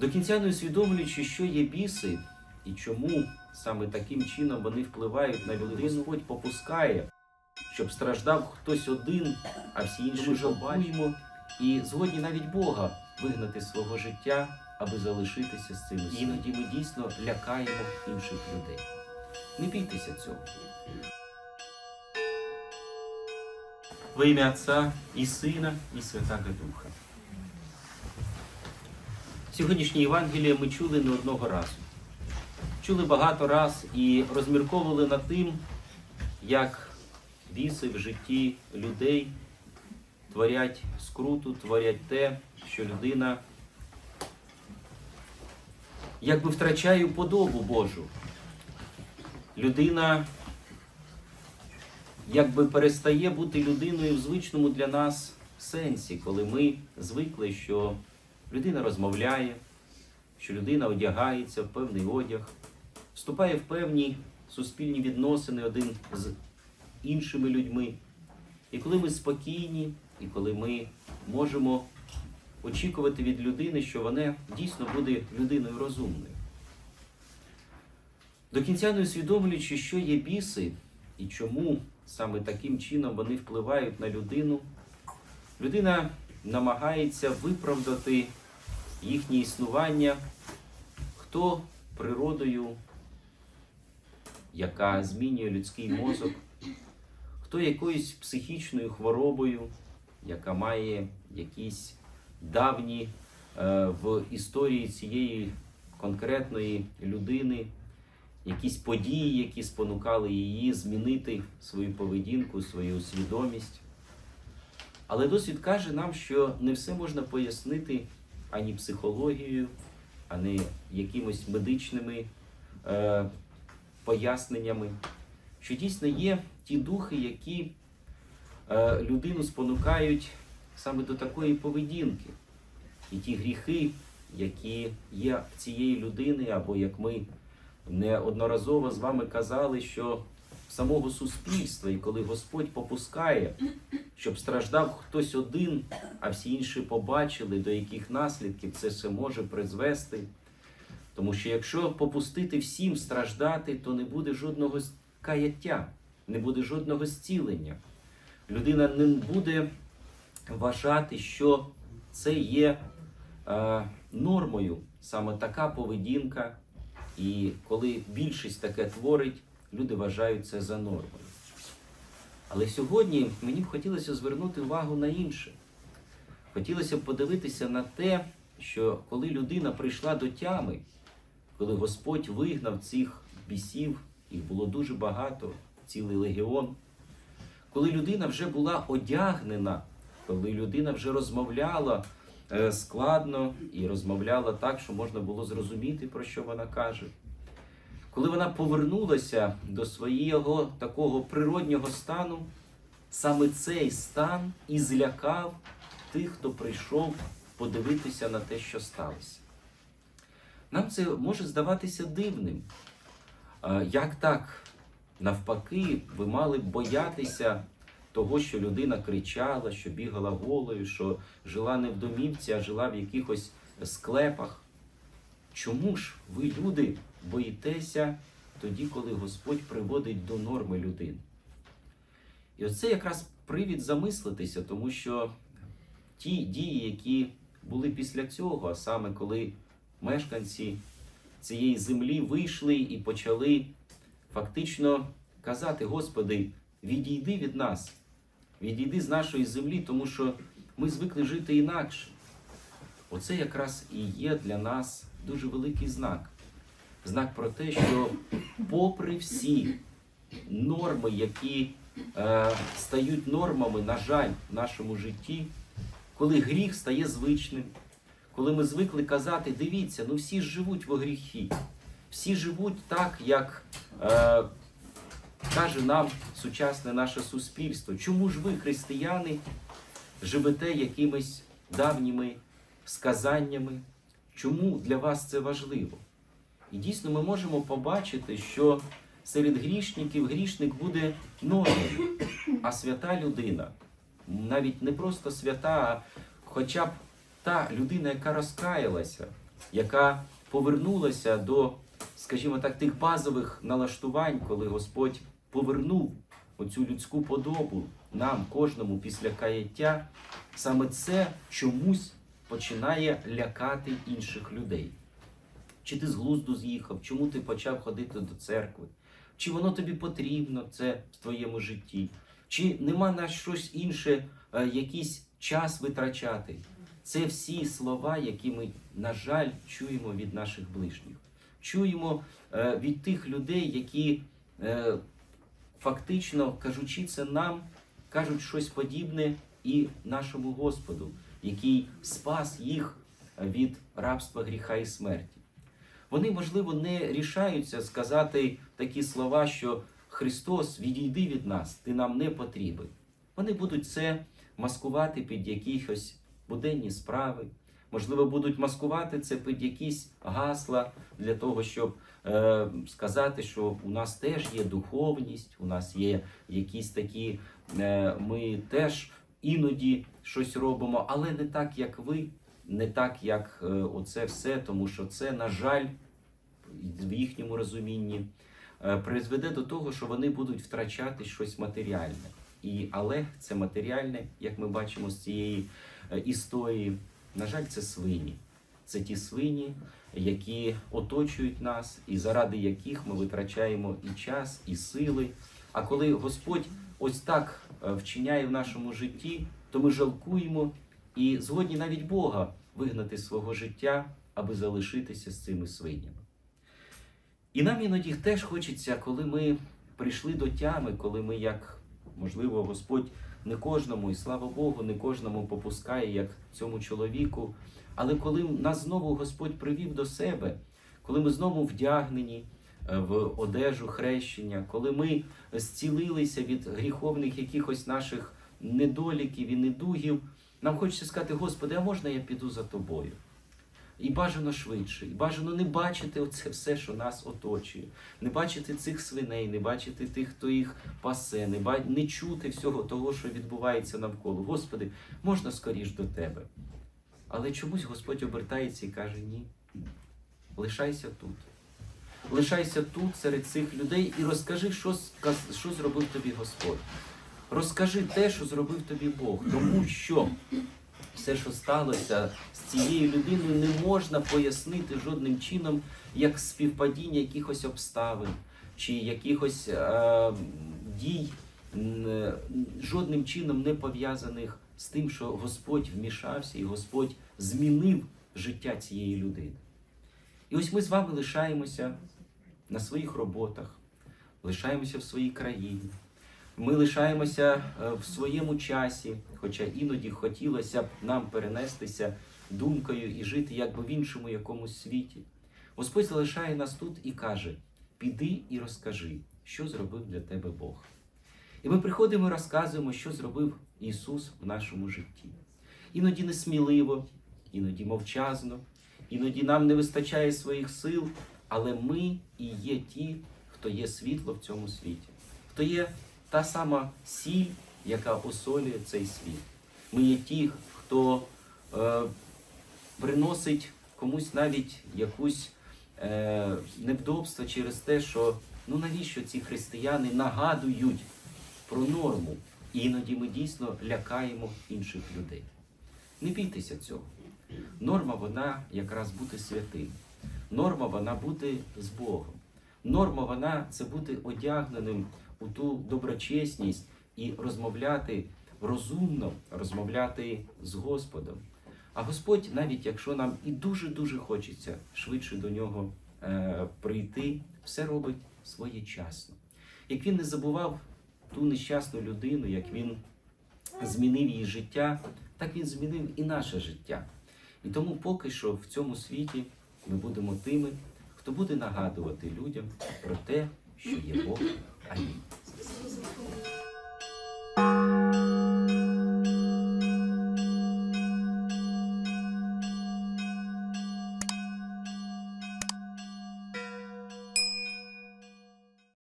До кінця не усвідомлюючи, що є біси і чому саме таким чином вони впливають на людину, Господь попускає, щоб страждав хтось один, а всі інші жалкуємо і згодні навіть Бога вигнати з свого життя, аби залишитися з цим. Іноді ми дійсно лякаємо інших людей. Не бійтеся цього. Во ім'я Отця і Сина, і Святого Духа. Сьогоднішнє Євангеліє ми чули не одного разу. Чули багато раз і розмірковували над тим, як біси в житті людей творять скруту, творять те, що людина якби втрачає подобу Божу. Людина якби перестає бути людиною в звичному для нас сенсі, коли ми звикли, що людина розмовляє, що людина одягається в певний одяг, вступає в певні суспільні відносини один з іншими людьми. І коли ми спокійні, і коли ми можемо очікувати від людини, що вона дійсно буде людиною розумною. До кінця не усвідомлюючи, що є біси і чому саме таким чином вони впливають на людину, людина намагається виправдати їхнє існування, хто природою, яка змінює людський мозок, хто якоюсь психічною хворобою, яка має якісь давні е, в історії цієї конкретної людини, якісь події, які спонукали її змінити свою поведінку, свою свідомість. Але досвід каже нам, що не все можна пояснити ані психологією, ані якимось медичними е, поясненнями, що дійсно є ті духи, які е, людину спонукають саме до такої поведінки. І ті гріхи, які є в цієї людини, або як ми неодноразово з вами казали, що самого суспільства, і коли Господь попускає, щоб страждав хтось один, а всі інші побачили, до яких наслідків це все може призвести. Тому що якщо попустити всім страждати, то не буде жодного каяття, не буде жодного зцілення. Людина не буде вважати, що це є е, нормою саме така поведінка. І коли більшість таке творить, люди вважають це за нормою. Але сьогодні мені б хотілося звернути увагу на інше. Хотілося б подивитися на те, що коли людина прийшла до тями, коли Господь вигнав цих бісів, їх було дуже багато, цілий легіон, коли людина вже була одягнена, коли людина вже розмовляла е, складно і розмовляла так, що можна було зрозуміти, про що вона каже. Коли вона повернулася до свого такого природнього стану, саме цей стан і злякав тих, хто прийшов подивитися на те, що сталося. Нам це може здаватися дивним. Як так? Навпаки, ви мали б боятися того, що людина кричала, що бігала голою, що жила не в домівці, а жила в якихось склепах. Чому ж ви, люди, боїтеся тоді, коли Господь приводить до норми людину? І оце якраз привід замислитися, тому що ті дії, які були після цього, а саме коли мешканці цієї землі вийшли і почали фактично казати: Господи, відійди від нас, відійди з нашої землі, тому що ми звикли жити інакше. Оце якраз і є для нас дуже великий знак. Знак про те, що попри всі норми, які е, стають нормами, на жаль, в нашому житті, коли гріх стає звичним, коли ми звикли казати, дивіться, ну всі живуть во гріхі, всі живуть так, як е, каже нам сучасне наше суспільство. Чому ж ви, християни, живете якимись давніми сказаннями? Чому для вас це важливо? І дійсно ми можемо побачити, що серед грішників грішник буде нормою, а свята людина, навіть не просто свята, а хоча б та людина, яка розкаялася, яка повернулася до, скажімо так, тих базових налаштувань, коли Господь повернув оцю людську подобу нам, кожному після каяття, саме це чомусь починає лякати інших людей. Чи ти з глузду з'їхав, чому ти почав ходити до церкви? Чи воно тобі потрібно це в твоєму житті? Чи нема на щось інше, е, якийсь час витрачати? Це всі слова, які ми, на жаль, чуємо від наших ближніх. Чуємо е, від тих людей, які е, фактично кажучи це нам, кажуть щось подібне і нашому Господу, який спас їх від рабства гріха і смерті. Вони, можливо, не рішаються сказати такі слова, що Христос, відійди від нас, ти нам не потрібен. Вони будуть це маскувати під якісь буденні справи, можливо, будуть маскувати це під якісь гасла для того, щоб е, сказати, що у нас теж є духовність, у нас є якісь такі, е, ми теж іноді щось робимо, але не так, як ви, не так, як е, оце все, тому що це, на жаль, в їхньому розумінні е, призведе до того, що вони будуть втрачати щось матеріальне. І але це матеріальне, як ми бачимо з цієї е, історії, на жаль, це свині. Це ті свині, які оточують нас, і заради яких ми витрачаємо і час, і сили. А коли Господь ось так вчиняє в нашому житті, то ми жалкуємо і згодні навіть Бога вигнати з свого життя, аби залишитися з цими свинями. І нам іноді теж хочеться, коли ми прийшли до тями, коли ми, як можливо, Господь не кожному, і слава Богу, не кожному попускає, як цьому чоловіку. Але коли нас знову Господь привів до себе, коли ми знову вдягнені е, в одежу хрещення, коли ми зцілилися від гріховних якихось наших недоліків і недугів, нам хочеться сказати, Господи, а можна я піду за тобою? І бажано швидше, і бажано не бачити оце все, що нас оточує, не бачити цих свиней, не бачити тих, хто їх пасе, не, ба... не чути всього того, що відбувається навколо. Господи, можна скоріш до тебе. Але чомусь Господь обертається і каже: ні, лишайся тут. Лишайся тут серед цих людей і розкажи, що, що зробив тобі Господь. Розкажи те, що зробив тобі Бог, тому що все, що сталося з цією людиною, не можна пояснити жодним чином як співпадіння якихось обставин чи якихось е, дій, жодним чином не пов'язаних з тим, що Господь вмішався і Господь змінив життя цієї людини. І ось ми з вами лишаємося на своїх роботах, лишаємося в своїй країні. Ми лишаємося е, в своєму часі, хоча іноді хотілося б нам перенестися думкою і жити якби в іншому якомусь світі. Господь залишає нас тут і каже: піди і розкажи, що зробив для тебе Бог. І ми приходимо і розказуємо, що зробив Ісус в нашому житті. Іноді несміливо, іноді мовчазно, іноді нам не вистачає своїх сил, але ми і є ті, хто є світло в цьому світі, хто є та сама сіль, яка осолює цей світ. Ми є ті, хто е, приносить комусь навіть якусь е, невдобство через те, що ну навіщо ці християни нагадують про норму. І іноді ми дійсно лякаємо інших людей. Не бійтеся цього. Норма вона якраз бути святим. Норма вона бути з Богом. Норма вона це бути одягненим у ту доброчесність і розмовляти розумно, розмовляти з Господом. А Господь, навіть якщо нам і дуже-дуже хочеться швидше до нього е, прийти, все робить своєчасно. Як він не забував ту нещасну людину, як він змінив її життя, так він змінив і наше життя. І тому поки що в цьому світі ми будемо тими, хто буде нагадувати людям про те, що є Бог. Амінь.